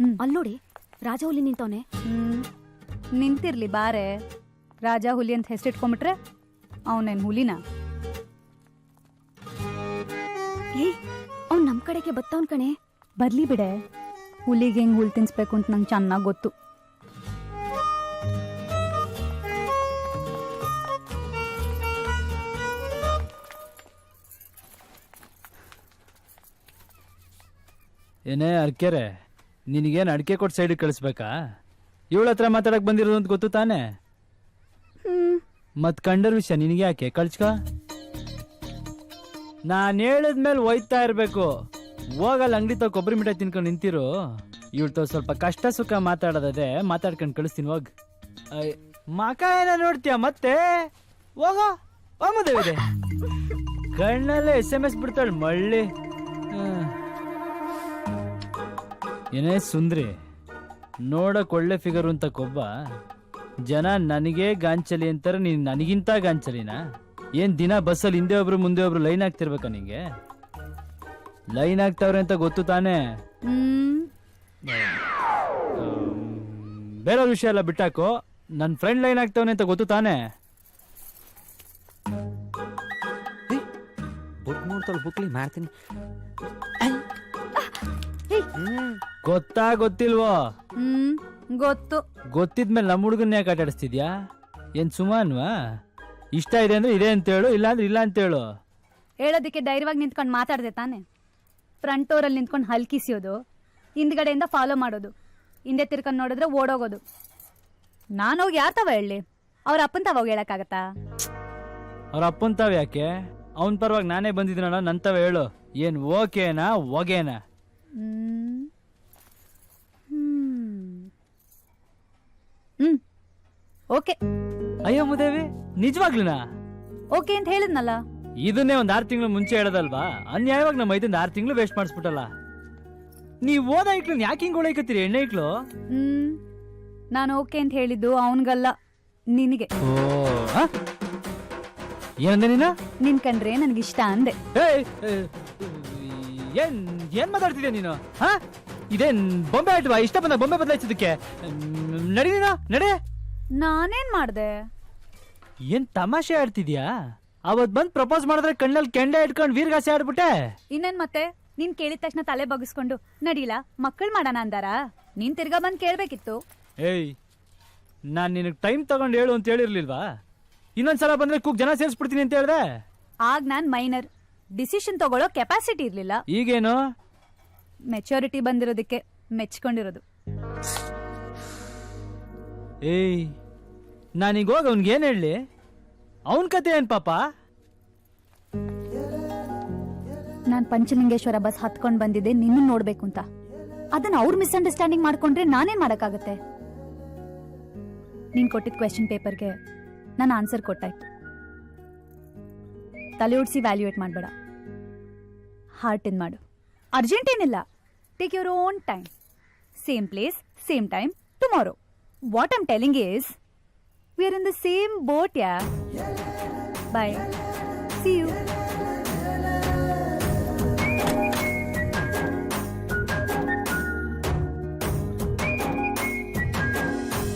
ಹ್ಮ್. ಅಲ್ಲೋಡಿ ರಾಜ ಹುಲಿ ನಿಂತವನೆ. ಹ್ಮ್. ನಿಂತಿರ್ಲಿ ಬಾರೆ. ರಾಜ ಹುಲಿ ಅಂತ ಹೆಸರಿಟ್ಕೊಂಡ್ಬಿಟ್ರೆ ಅವನೇನ್ ಹುಲಿನ? ಏ ಅವ್ನ್ ನಮ್ ಕಡೆಗೆ ಬತ್ತವನ್ ಕಣೆ. ಬರ್ಲಿ ಬಿಡೆ. ಹುಲಿಗೆ ಹೆಂಗ್ ಹುಲ್ ತಿನ್ಸ್ಬೇಕು ಅಂತ ನಂಗೆ ಚೆನ್ನಾಗಿ ಗೊತ್ತು. ಏನೇ ಅರ್ಕೆರೆ. ನಿನಗೇನು ಅಡಿಕೆ ಕೊಟ್ಟು ಸೈಡಿಗೆ ಕಳಿಸ್ಬೇಕಾ? ಇವಳ ಹತ್ರ ಮಾತಾಡಕ್ ಬಂದಿರೋದು ಅಂತ ಗೊತ್ತು ತಾನೆ? ಮತ್ ಕಂಡರ್ ವಿಷಯ ನಿನಗೆ ಯಾಕೆ? ಕಳ್ಸ್ಕ ನಾನು ಹೇಳಿದ್ಮೇಲೆ ಒಯ್ತಾ ಇರಬೇಕು. ಹೋಗಲ್ಲ, ಅಂಗಡಿ ತಗ ಕೊಬ್ಬರಿ ಮಿಠಾಯಿ ತಿನ್ಕೊಂಡು ನಿಂತಿರು. ಇವಳ್తో ಸ್ವಲ್ಪ ಕಷ್ಟ ಸುಖ ಮಾತಾಡೋದದೆ ಮಾತಾಡ್ಕೊಂಡು ಕಳಿಸ್ತೀನಿ, ಹೋಗ್. ಮಕ ಏನ ನೋಡ್ತೀಯ ಮತ್ತೆ? ಹೋಗೋ ಹೋಗೋದೇವಿದೆ ಕಣ್ಣಲ್ಲೇ ಎಸ್ ಎಂ ಎಸ್ ಬಿಡ್ತಾಳೆ ಮಳ್ಳಿ. ಹ್ಮ್. ಏನೇ ಸುಂದ್ರಿ ನೋಡ ಒಳ್ಳೆ ಫಿಗರ್ ಅಂತ ಕೊಬ್ಬ ಜನ ನನಗೆ ಗಾಂಚಲಿ ಅಂತಾರೆ ನೀನು ನನಗಿಂತ ಗಾಂಚಲಿನಾ? ಏನು ದಿನ ಬಸ್ಸಲ್ಲಿ ಹಿಂದೆ ಒಬ್ರು ಮುಂದೆ ಒಬ್ರು ಲೈನ್ ಆಗ್ತಿರ್ಬೇಕಾ ನಿಂಗೆ? ಲೈನ್ ಆಗ್ತಾವ್ರೆ ಅಂತ ಗೊತ್ತು ತಾನೇ? ಹ್ಮ್. ಬೇರೆ ವಿಷಯ ಎಲ್ಲ ಬಿಟ್ಟಾಕು ನನ್ನ ಫ್ರೆಂಡ್ ಲೈನ್ ಆಗ್ತಾವನೆ ಅಂತ ಗೊತ್ತು ತಾನೇ? ಬುಕ್ ಬುಕ್ಲಿ ಮಾಡ್ತೀನಿ ಗೊತ್ತಾ ಗೊತ್ತಿಲ್ವೋ? ಹ್ಮ್ ಗೊತ್ತು. ಗೊತ್ತಿದ್ಮೇಲೆ ನಮ್ಮ ಹುಡುಗನ್ ಯಾಕೆ ಆಟಾಡಿಸ್ತಿದ್ಯಾ ಏನ್ ಸುಮಾನ್ವಾ? ಇಷ್ಟ ಇದೆ ಅಂದ್ರೆ ಇದೆ ಅಂತ ಹೇಳು ಇಲ್ಲ ಅಂದ್ರೆ ಇಲ್ಲ ಅಂತ ಹೇಳು. ಹೇಳೋದಕ್ಕೆ ಧೈರ್ಯವಾಗಿ ನಿಂತ್ಕೊಂಡು ಮಾತಾಡ್ದೆ ತಾನೆ. ಫ್ರಂಟ್ ಡೋರಲ್ಲಿ ನಿಂತ್ಕೊಂಡು ಹಲ್ಕಿಸಿಯೋದು ಹಿಂದ್ಗಡೆಯಿಂದ ಫಾಲೋ ಮಾಡೋದು ಹಿಂದೆ ತಿರ್ಕೊಂಡು ನೋಡಿದ್ರೆ ಓಡೋಗೋದು. ನಾನು ಹೋಗಿ ಯಾರ್ ತವ ಹೇಳಿ? ಅವ್ರ ಅಪ್ಪನ್ ತವ ಹೋಗಿ ಹೇಳಕ್ಕಾಗತ್ತಾ? ಅವ್ರ ಅಪ್ಪನ್ ತಾವ್ ಯಾಕೆ? ಅವನ್ ಪರವಾಗಿ ನಾನೇ ಬಂದಿದ್ದೀನಲ್ಲ ನಂತವ ಹೇಳು. ಏನ್ ಓಕೆನಾ ಒಗೆನಾ ಹ್ಮ್ ಹ್ಮ್ ಹ್ಮ್ ಓಕೆ. ಅಯ್ಯೋ ಮುದೇವಿ ನಿಜವಾಗ್ಲೂನಾ? ಓಕೆ ಅಂತ ಹೇಳಿದ್ನಲ್ಲ. ಇದನ್ನೇ ಒಂದ್ ಆರು ತಿಂಗಳು ಮುಂಚೆ ಹೇಳೋದಲ್ವಾ? ಅನ್ಯಾಯವಾಗಿ ನಮ್ಮ ಐದಿಂದ ಆರು ತಿಂಗಳು ವೇಸ್ಟ್ ಮಾಡಿಸ್ಬಿಟ್ಟಲ್ಲ. ನೀವ್ ಓದ ಐಕ್ಳು ಯಾಕೆ ಹಿಂಗ್ ಉಳಿಕತ್ತೀರಿ ಎಣ್ಣೆ ಹ್ಮ್ ನಾನು ಓಕೆ ಅಂತ ಹೇಳಿದ್ದು ಅವನ್ಗಲ್ಲ ನಿನಗೆ. ಓ ಆ? ಏನಂದೆ ನೀನು? ನಿನ್ ಕಂಡ್ರೆ ನನಗಿಷ್ಟ ಅಂದೆ. ಏಯ್, ಏ, ಏನ್ ಏನ್ ಮಾತಾಡ್ತಿದ್ಯಾ ನೀನು? ಹಾ? ಇದೇನ್ ಬೊಂಬೆ ಆಟವಾ ಇಷ್ಟ ಬಂದ ಬೊಂಬೆ ಬದಲಾಯಿಸೋದಕ್ಕೆ ನಡಿ ನೀನು ನಡೆ. ನಾನೇನ್ ಮಾಡ್ದೆ? ಏನ್ ತಮಾಷೆ ಆಡ್ತಿದ್ಯಾ? ಅವತ್ ಬಂದ್ ಪ್ರಪೋಸ್ ಮಾಡಿದ್ರೆ ಕಣ್ಣಲ್ಲಿ ಕೆಂಡ ಇಟ್ಕೊಂಡು ವೀರ್ಗಾಸೆ ಆಡ್ಬಿಟ್ಟೆ. ಇನ್ನೇನ್ ಮತ್ತೆ? ನೀನ್ ಕೇಳಿದ ತಕ್ಷಣ ತಲೆ ಬಗ್ಸ್ಕೊಂಡು ನಡೀಲ ಮಕ್ಕಳು ಮಾಡೋಣ ಅಂದಾರ? ನೀನ್ ತಿರ್ಗಾ ಬಂದ್ ಕೇಳ್ಬೇಕಿತ್ತು. ಏಯ್ ನಾನ್ ನಿನಗ್ ಟೈಮ್ ತಗೊಂಡು ಹೇಳು ಅಂತ ಹೇಳಿರ್ಲಿಲ್ವಾ? ಇನ್ನೊಂದ್ಸಲ ಬಂದ್ರೆ ಕೂಗ್ ಜನ ಸೇರಿಸ್ಬಿಡ್ತೀನಿ ಅಂತ ಹೇಳ್ದೆ. ಆಗ ನಾನ್ ಮೈನರ್. ಡಿಸಿಷನ್ ತಗೊಳ್ಳೋ ಕೆಪಾಸಿಟಿ ಇರ್ಲಿಲ್ಲ. ಈಗೇನು? ಮೆಚುರಿಟಿ ಬಂದಿರೋದಕ್ಕೆ ಮೆಚ್ಕೊಂಡಿರೋದು. ಏಯ್, ನಾನೀಗ ಹೋಗಿ ಅವ್ನಿಗೆ ಏನ್ ಹೇಳಿ? ಅವನ್ ಕತೆ ಏನು ಪಾಪ? ನಾನು ಪಂಚಲಿಂಗೇಶ್ವರ ಬಸ್ ಹತ್ಕೊಂಡು ಬಂದಿದ್ದೆ ನಿನ್ನ ನೋಡ್ಬೇಕು ಅಂತ. ಅದನ್ನ ಅವ್ರ ಮಿಸ್ಅಂಡರ್ಸ್ಟ್ಯಾಂಡಿಂಗ್ ಮಾಡ್ಕೊಂಡ್ರೆ ನಾನೇನ್ ಮಾಡಕ್ಕಾಗತ್ತೆ? ನೀನ್ ಕೊಟ್ಟಿದ್ ಕ್ವೆಶನ್ ಪೇಪರ್ಗೆ ನಾನು ಆನ್ಸರ್ ಕೊಟ್ಟಾಯ್ತು. ತಲೆ ಉಡ್ಸಿ ವ್ಯಾಲ್ಯೂಯೇಟ್ ಮಾಡಬೇಡ. ಹಾರ್ಟ್ ಇನ್ ಮಾಡು. ಅರ್ಜೆಂಟ್ ಏನಿಲ್ಲ. Take your own time same place same time tomorrow What I'm telling is, we are in the same boat, yeah? Bye. See you.